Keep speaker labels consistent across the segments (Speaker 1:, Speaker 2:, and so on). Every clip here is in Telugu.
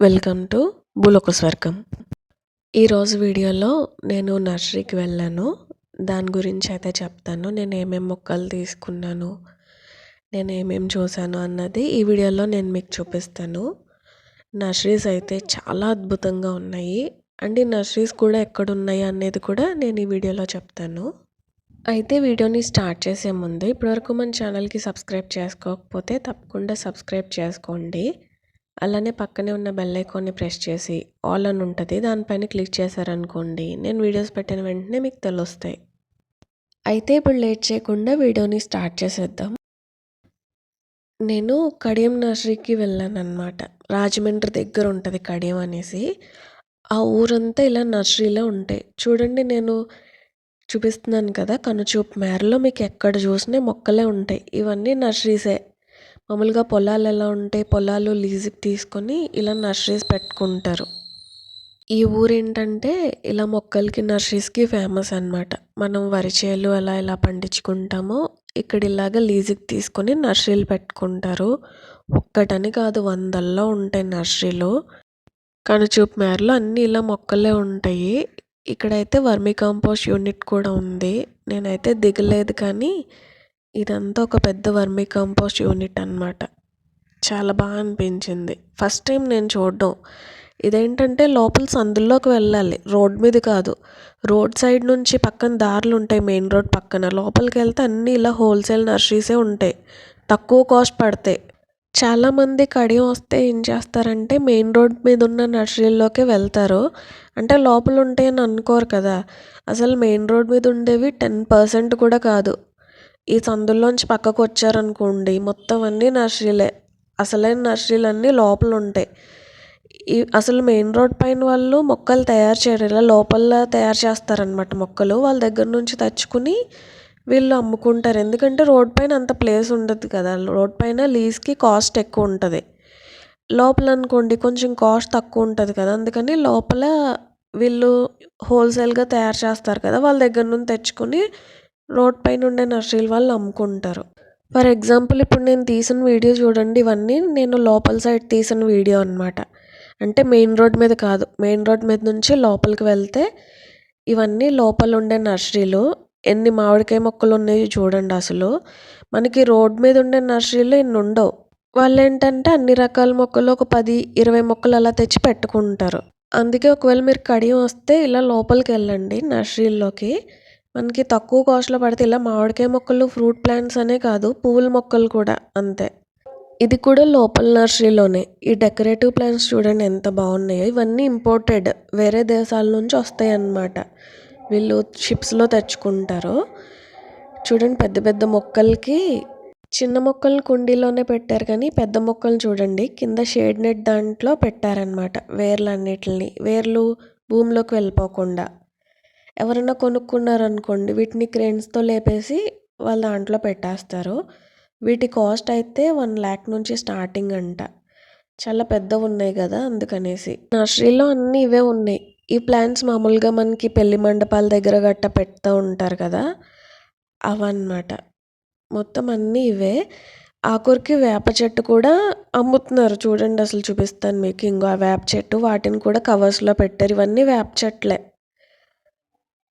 Speaker 1: వెల్కమ్ టు భూలోక స్వర్గం ఈరోజు వీడియోలో నేను నర్సరీకి వెళ్ళాను. దాని గురించి అయితే చెప్తాను. నేను ఏమేమి మొక్కలు తీసుకున్నాను నేను ఏమేమి చూశాను అన్నది ఈ వీడియోలో నేను మీకు చూపిస్తాను. నర్సరీస్ అయితే చాలా అద్భుతంగా ఉన్నాయి. అండ్ ఈ నర్సరీస్ కూడా ఎక్కడ ఉన్నాయి అనేది కూడా నేను ఈ వీడియోలో చెప్తాను. అయితే వీడియోని స్టార్ట్ చేసే ముందు ఇప్పటివరకు మన ఛానల్కి సబ్స్క్రైబ్ చేసుకోకపోతే తప్పకుండా సబ్స్క్రైబ్ చేసుకోండి. అలానే పక్కనే ఉన్న బెల్ ఐకాన్ని ప్రెస్ చేసి ఆల్ అని ఉంటుంది దానిపైన క్లిక్ చేశారనుకోండి నేను వీడియోస్ పెట్టిన వెంటనే మీకు తెలుస్తాయి. అయితే ఇప్పుడు లేట్ చేయకుండా వీడియోని స్టార్ట్ చేసేద్దాం. నేను కడియం నర్సరీకి వెళ్ళాను అనమాట రాజమండ్రి దగ్గర ఉంటుంది కడియం అనేసి. ఆ ఊరంతా ఇలా నర్సరీలో ఉంటాయి. చూడండి నేను చూపిస్తున్నాను కదా కనుచూపు మేరలో మీకు ఎక్కడ చూసినా మొక్కలే ఉంటాయి. ఇవన్నీ నర్సరీసే మామూలుగా పొలాలు ఎలా ఉంటే పొలాలు లీజుకి తీసుకొని ఇలా నర్సరీస్ పెట్టుకుంటారు. ఈ ఊరు ఏంటంటే ఇలా మొక్కలకి నర్సరీస్కి ఫేమస్ అనమాట మనం వరి చేలు ఎలా ఎలా పండించుకుంటామో ఇక్కడ ఇలాగ లీజుకి తీసుకొని నర్సరీలు పెట్టుకుంటారు. ఒక్కటని కాదు వందల్లో ఉంటాయి నర్సరీలు. కనుచూపు మేరలో అన్నీ ఇలా మొక్కలే ఉంటాయి. ఇక్కడైతే వర్మీ కాంపోస్ట్ యూనిట్ కూడా ఉంది. నేనైతే దిగలేదు కానీ ఇదంతా ఒక పెద్ద వర్మీ కంపోస్ట్ యూనిట్ అనమాట చాలా బాగా అనిపించింది. ఫస్ట్ టైం నేను చూడడం. ఇదేంటంటే లోపల సందుల్లోకి వెళ్ళాలి. రోడ్ మీద కాదు. రోడ్ సైడ్ నుంచి పక్కన దారులు ఉంటాయి. మెయిన్ రోడ్ పక్కన. లోపలికి వెళ్తే అన్నీ ఇలా హోల్సేల్ నర్సరీసే ఉంటాయి. తక్కువ కాస్ట్ పడతాయి. చాలామంది కడియం వస్తే ఏం చేస్తారంటే మెయిన్ రోడ్ మీద ఉన్న నర్సరీల్లోకే వెళ్తారు. అంటే లోపల ఉంటాయని అనుకోరు కదా. అసలు మెయిన్ రోడ్ మీద ఉండేవి టెన్ పర్సెంట్ కూడా కాదు. ఈ సందుల్లోంచి పక్కకు వచ్చారనుకోండి మొత్తం అన్నీ నర్సరీలే. అసలైన నర్సరీలు అన్నీ లోపల ఉంటాయి ఈ అసలు మెయిన్ రోడ్ పైన వాళ్ళు మొక్కలు తయారు చేయరు ఇలా లోపల తయారు చేస్తారనమాట మొక్కలు. వాళ్ళ దగ్గర నుంచి తెచ్చుకుని వీళ్ళు అమ్ముకుంటారు. ఎందుకంటే రోడ్ పైన అంత ప్లేస్ ఉండదు కదా. రోడ్ పైన లీజ్కి కాస్ట్ ఎక్కువ ఉంటుంది. లోపల అనుకోండి కొంచెం కాస్ట్ తక్కువ ఉంటుంది కదా. అందుకని లోపల వీళ్ళు హోల్సేల్గా తయారు చేస్తారు కదా. వాళ్ళ దగ్గర నుంచి తెచ్చుకొని రోడ్ పైన ఉండే నర్సరీలు వాళ్ళు అమ్ముకుంటారు ఫర్ ఎగ్జాంపుల్ ఇప్పుడు నేను తీసిన వీడియో చూడండి ఇవన్నీ నేను లోపల సైడ్ తీసిన వీడియో అనమాట అంటే మెయిన్ రోడ్ మీద కాదు మెయిన్ రోడ్ మీద నుంచి లోపలికి వెళ్తే ఇవన్నీ లోపల ఉండే నర్సరీలు. ఎన్ని మామిడికాయ మొక్కలు ఉన్నాయో చూడండి అసలు. మనకి రోడ్ మీద ఉండే నర్సరీలు ఇన్ని ఉండవు. వాళ్ళు ఏంటంటే అన్ని రకాల మొక్కలు ఒక పది ఇరవై మొక్కలు అలా తెచ్చి పెట్టుకుంటారు. అందుకే ఒకవేళ మీరు కడియం వస్తే ఇలా లోపలికి వెళ్ళండి నర్సరీల్లోకి. మనకి తక్కువ కాస్ట్లో పడితే ఇలా మామిడికాయ మొక్కలు ఫ్రూట్ ప్లాంట్స్ అనే కాదు పువ్వుల మొక్కలు కూడా అంతే. ఇది కూడా లోపల నర్సరీలోనే. ఈ డెకరేటివ్ ప్లాంట్స్ చూడండి ఎంత బాగున్నాయో. ఇవన్నీ ఇంపోర్టెడ్ వేరే దేశాల నుంచి వస్తాయి అన్నమాట వీళ్ళు షిప్స్లో తెచ్చుకుంటారు. చూడండి పెద్ద పెద్ద మొక్కలకి చిన్న మొక్కలు కుండీలోనే పెట్టారు కానీ పెద్ద మొక్కలు చూడండి. కింద షేడ్ నెట్ దాంట్లో పెట్టారనమాట వేర్లు అన్నిటిని వేర్లు భూమిలోకి వెళ్ళిపోకుండా. ఎవరైనా కొనుక్కున్నారనుకోండి వీటిని క్రేన్స్తో లేపేసి వాళ్ళ దాంట్లో పెట్టేస్తారు. వీటి కాస్ట్ అయితే వన్ ల్యాక్ నుంచి స్టార్టింగ్ అంట. చాలా పెద్దవి ఉన్నాయి కదా అందుకనేసి. నర్సరీలో అన్నీ ఇవే ఉన్నాయి. ఈ ప్లాంట్స్ మామూలుగా మనకి పెళ్ళి మండపాల దగ్గర గట్ట పెడతా ఉంటారు కదా అవన్నమాట. మొత్తం అన్నీ ఇవే. ఆకూరికి వేప చెట్టు కూడా అమ్ముతున్నారు. చూడండి అసలు చూపిస్తాను మీకు. ఇంకో ఆ వేప చెట్టు వాటిని కూడా కవర్స్లో పెట్టారు. ఇవన్నీ వేప చెట్లే.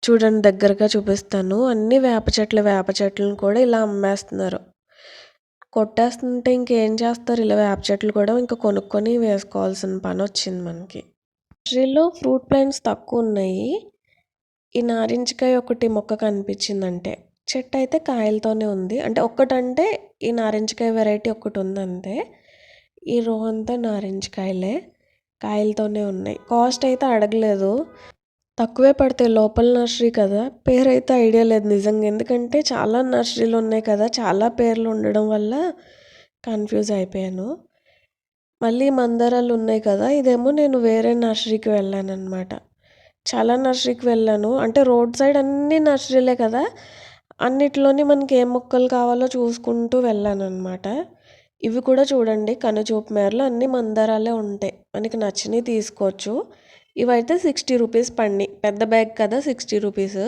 Speaker 1: చూడండి దగ్గరగా చూపిస్తాను. అన్ని వేప చెట్లు వేప చెట్లను కూడా ఇలా అమ్మేస్తున్నారు. కొట్టేస్తుంటే ఇంకేం చేస్తారు? ఇలా వేప చెట్లు కూడా ఇంకా కొనుక్కొని వేసుకోవాల్సిన పని వచ్చింది మనకి. నర్సరీలో ఫ్రూట్ ప్లాంట్స్ తక్కువ ఉన్నాయి. ఈ నారింజకాయ ఒకటి మొక్క కనిపించిందంటే. చెట్టు అయితే కాయలతోనే ఉంది. అంటే ఒక్కటంటే ఈ నారింజకాయ వెరైటీ ఒకటి ఉంది అంతే ఈ రో అంతా నారింజకాయలే. కాయలతోనే ఉన్నాయి. కాస్ట్ అయితే అడగలేదు. తక్కువే పడతాయి లోపల నర్సరీ కదా. పేరు అయితే ఐడియా లేదు నిజంగా. ఎందుకంటే చాలా నర్సరీలు ఉన్నాయి కదా. చాలా పేర్లు ఉండడం వల్ల కన్ఫ్యూజ్ అయిపోయాను. మళ్ళీ మందారాలు ఉన్నాయి కదా. ఇదేమో నేను వేరే నర్సరీకి వెళ్ళాను అనమాట చాలా నర్సరీకి వెళ్ళాను. అంటే రోడ్ సైడ్ అన్ని నర్సరీలే కదా. అన్నిట్లోని మనకి ఏ మొక్కలు కావాలో చూసుకుంటూ వెళ్ళాను అనమాట ఇవి కూడా చూడండి. కనుచూపు మేరలో అన్ని మందారాలే ఉంటాయి. మనకి నచ్చినవి తీసుకోవచ్చు. ఇవైతే సిక్స్టీ రూపీస్ పడినాయి పెద్ద బ్యాగ్ కదా సిక్స్టీ రూపీస్.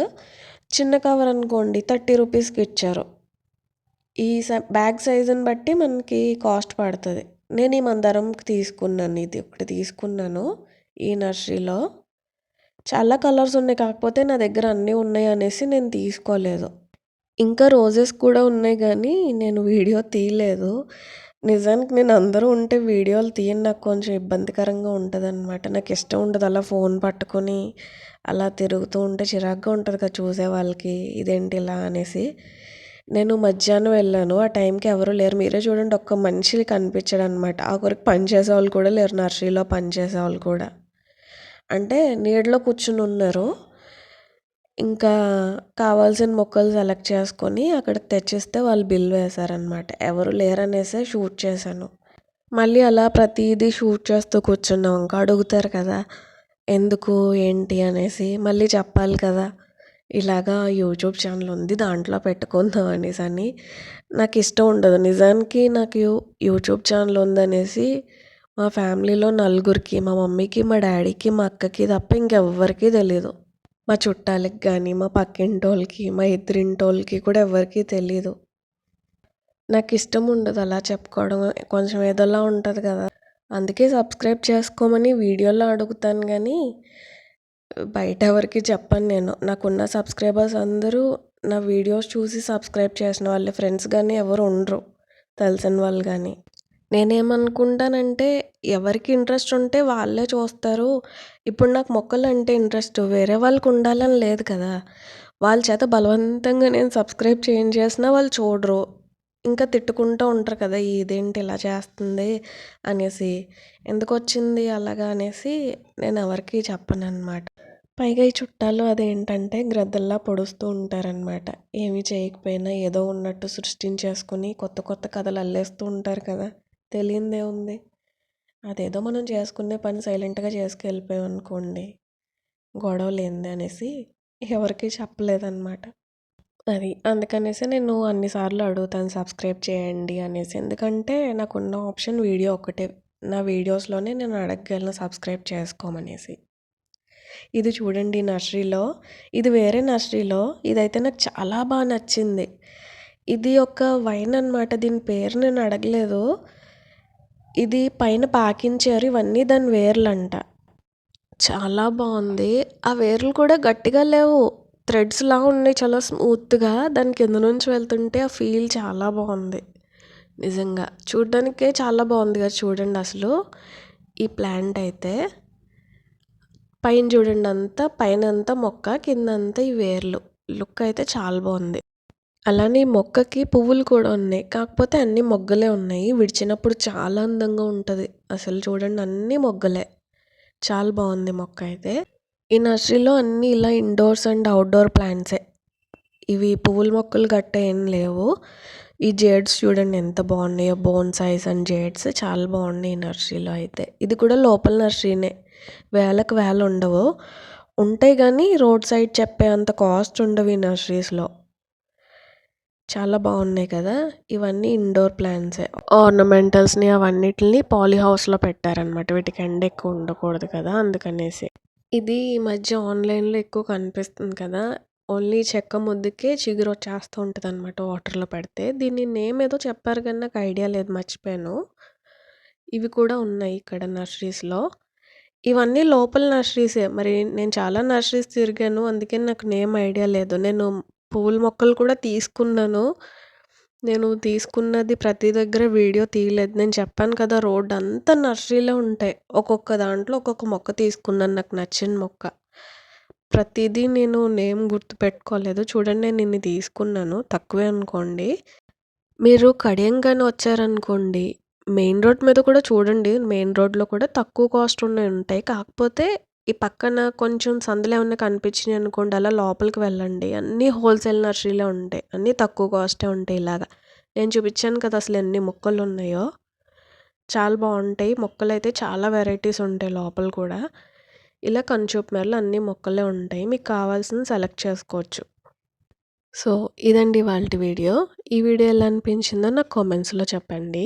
Speaker 1: చిన్న కవర్ అనుకోండి థర్టీ రూపీస్కి ఇచ్చారు. ఈ బ్యాగ్ సైజుని బట్టి మనకి కాస్ట్ పడుతుంది. నేను ఈ మందారంకి తీసుకున్నాను ఇది ఒకటి తీసుకున్నాను ఈ నర్సరీలో. చాలా కలర్స్ ఉన్నాయి కాకపోతే నా దగ్గర అన్నీ ఉన్నాయి అనేసి నేను తీసుకోలేదు. ఇంకా రోజెస్ కూడా ఉన్నాయి కానీ నేను వీడియో తీయలేదు. నిజానికి నేను అందరూ ఉంటే వీడియోలు తీయను నాకు కొంచెం ఇబ్బందికరంగా ఉంటుంది అనమాట నాకు ఇష్టం ఉండదు అలా ఫోన్ పట్టుకొని అలా తిరుగుతూ ఉంటే చిరాగ్గా ఉంటుంది కదా చూసే వాళ్ళకి. ఇదేంటి ఇలా అనేసి. నేను మధ్యాహ్నం వెళ్ళాను. ఆ టైంకి ఎవరు లేరు. మీరే చూడండి ఒక్క మనిషి కనిపించాడు అనమాట ఆ కొరకు పని చేసే వాళ్ళు కూడా లేరు. నర్సరీలో పనిచేసే వాళ్ళు కూడా. అంటే నీడలో కూర్చుని ఉన్నారు. ఇంకా కావాల్సిన మొక్కలు సెలెక్ట్ చేసుకొని అక్కడికి తెచ్చిస్తే వాళ్ళు బిల్ వేశారనమాట ఎవరు లేరనేసే షూట్ చేశాను. మళ్ళీ అలా ప్రతిదీ షూట్ చేస్తూ కూర్చున్నాం. ఇంకా అడుగుతారు కదా ఎందుకు ఏంటి అనేసి మళ్ళీ చెప్పాలి కదా ఇలాగా యూట్యూబ్ ఛానల్ ఉంది దాంట్లో పెట్టుకుందాం అనేసి అని. నాకు ఇష్టం ఉండదు. నిజానికి నాకు యూట్యూబ్ ఛానల్ ఉందనేసి మా ఫ్యామిలీలో నలుగురికి మా మమ్మీకి మా డాడీకి మా అక్కకి తప్ప ఇంకెవ్వరికీ తెలీదు. మా చుట్టాలకి కానీ మా పక్కింటోళ్ళకి మా ఎదురింటోళ్ళకి కూడా ఎవరికీ తెలీదు. నాకు ఇష్టం ఉండదు అలా చెప్పుకోవడం. కొంచెం ఏదోలా ఉంటుంది కదా. అందుకే సబ్స్క్రైబ్ చేసుకోమని వీడియోలో అడుగుతాను కానీ బయట ఎవరికి చెప్పను నేను. నాకున్న సబ్స్క్రైబర్స్ అందరూ నా వీడియోస్ చూసి సబ్స్క్రైబ్ చేసిన వాళ్ళ. ఫ్రెండ్స్ కానీ ఎవరు ఉండరు. తెలిసిన వాళ్ళు కానీ నేనేమనుకుంటానంటే ఎవరికి ఇంట్రెస్ట్ ఉంటే వాళ్ళే చూస్తారు. ఇప్పుడు నాకు మొక్కలు అంటే ఇంట్రెస్ట్. వేరే వాళ్ళకి ఉండాలని లేదు కదా. వాళ్ళ చేత బలవంతంగా నేను సబ్స్క్రైబ్ చేయించేసినా వాళ్ళు చూడరు. ఇంకా తిట్టుకుంటూ ఉంటారు కదా ఇదేంటి ఇలా చేస్తుంది? అనేసి. ఎందుకు వచ్చింది అలాగా అనేసి నేను ఎవరికి చెప్పను అనమాట పైగా ఈ చుట్టాలు అదేంటంటే గ్రద్దల్లా పొడుస్తూ ఉంటారనమాట ఏమీ చేయకపోయినా ఏదో ఉన్నట్టు సృష్టించేసుకుని కొత్త కొత్త కథలు అల్లేస్తూ ఉంటారు కదా. తెలియందే ఉంది. అదేదో మనం చేసుకునే పని సైలెంట్గా చేసుకెళ్ళిపోయాం అనుకోండి గొడవ లేనిదే అనేసి ఎవరికి చెప్పలేదన్నమాట. అది అందుకనేసి నేను అన్నిసార్లు అడుగుతాను సబ్స్క్రైబ్ చేయండి అనేసి. ఎందుకంటే నాకున్న ఆప్షన్ వీడియో ఒకటే నా వీడియోస్లోనే నేను అడగగలను సబ్స్క్రైబ్ చేసుకోమనేసి. ఇది చూడండి నర్సరీలో ఇది వేరే నర్సరీలో ఇదైతే నాకు చాలా బాగా నచ్చింది. ఇది ఒక వైన్ అనమాట దీని పేరు నేను అడగలేదు. ఇది పైన పాకించారు ఇవన్నీ దాని వేర్లు అంట చాలా బాగుంది. ఆ వేర్లు కూడా గట్టిగా లేవు. థ్రెడ్స్లా ఉన్నాయి చాలా స్మూత్గా. దాని కింద నుంచి వెళ్తుంటే ఆ ఫీల్ చాలా బాగుంది. నిజంగా చూడడానికే చాలా బాగుంది కదా చూడండి అసలు ఈ ప్లాంట్ అయితే. పైన చూడండి అంతా పైన అంతా మొక్క కింద అంతా ఈ వేర్లు. లుక్ అయితే చాలా బాగుంది. అలానే ఈ మొక్కకి పువ్వులు కూడా ఉన్నాయి. కాకపోతే అన్ని మొగ్గలే ఉన్నాయి. విడిచినప్పుడు చాలా అందంగా ఉంటుంది. అసలు చూడండి అన్ని మొగ్గలే. చాలా బాగుంది మొక్క అయితే. ఈ నర్సరీలో అన్నీ ఇలా ఇండోర్స్ అండ్ అవుట్డోర్ ప్లాంట్సే ఇవి పువ్వుల మొక్కలు గట్ట ఏం లేవు. ఈ జేడ్స్ చూడండి ఎంత బాగున్నాయో. బోన్ సైజ్ అండ్ జేడ్స్ చాలా బాగున్నాయి ఈ నర్సరీలో అయితే. ఇది కూడా లోపల నర్సరీనే. వేలకు వేలు ఉండవు. ఉంటాయి కానీ రోడ్ సైడ్ చెప్పే అంత కాస్ట్ ఉండవు ఈ నర్సరీస్లో. చాలా బాగున్నాయి కదా. ఇవన్నీ ఇండోర్ ప్లాంట్సే ఆర్నమెంటల్స్ని అవన్నిటిని పాలీ హౌస్లో పెట్టారనమాట వీటికి ఎండ ఎక్కువ ఉండకూడదు కదా అందుకనేసి. ఇది ఈ మధ్య ఆన్లైన్లో ఎక్కువ కనిపిస్తుంది కదా. ఓన్లీ చెక్క ముద్దుకే చిగురు వచ్చేస్తూ ఉంటుంది అనమాట వాటర్లో పెడితే. దీన్ని నేమ్ ఏదో చెప్పారు కానీ నాకు ఐడియా లేదు మర్చిపోయాను. ఇవి కూడా ఉన్నాయి ఇక్కడ నర్సరీస్లో ఇవన్నీ లోపల నర్సరీసే మరి నేను చాలా నర్సరీస్ తిరిగాను అందుకని నాకు నేమ్ ఐడియా లేదు. నేను పూల మొక్కలు కూడా తీసుకున్నాను. నేను తీసుకున్నది ప్రతి దగ్గర వీడియో తీయలేదు. నేను చెప్పాను కదా రోడ్ అంతా నర్సరీలో ఉంటాయి. ఒక్కొక్క దాంట్లో ఒక్కొక్క మొక్క తీసుకున్నాను నాకు నచ్చిన మొక్క. ప్రతిదీ నేను నేమ్ గుర్తు పెట్టుకోలేదు. చూడండి నేను ఇన్ని తీసుకున్నాను. తక్కువే అనుకోండి. మీరు కడియంగానే వచ్చారనుకోండి మెయిన్ రోడ్ మీద కూడా చూడండి. మెయిన్ రోడ్లో కూడా తక్కువ కాస్ట్ ఉన్నాయి ఉంటాయి. కాకపోతే ఈ పక్కన కొంచెం సందులు ఏమన్నా కనిపించినాయి అనుకోండి అలా లోపలికి వెళ్ళండి. అన్నీ హోల్సేల్ నర్సరీలే ఉంటాయి. అన్నీ తక్కువ కాస్టే ఉంటాయి ఇలాగా. నేను చూపించాను కదా అసలు ఎన్ని మొక్కలు ఉన్నాయో. చాలా బాగుంటాయి. మొక్కలు అయితే చాలా వెరైటీస్ ఉంటాయి లోపల కూడా. ఇలా కంచూప్ మేరలో అన్ని మొక్కలే ఉంటాయి. మీకు కావాల్సింది సెలెక్ట్ చేసుకోవచ్చు. సో ఇదండి వాళ్ళ వీడియో. ఈ వీడియో ఎలా అనిపించిందో నాకు కామెంట్స్లో చెప్పండి.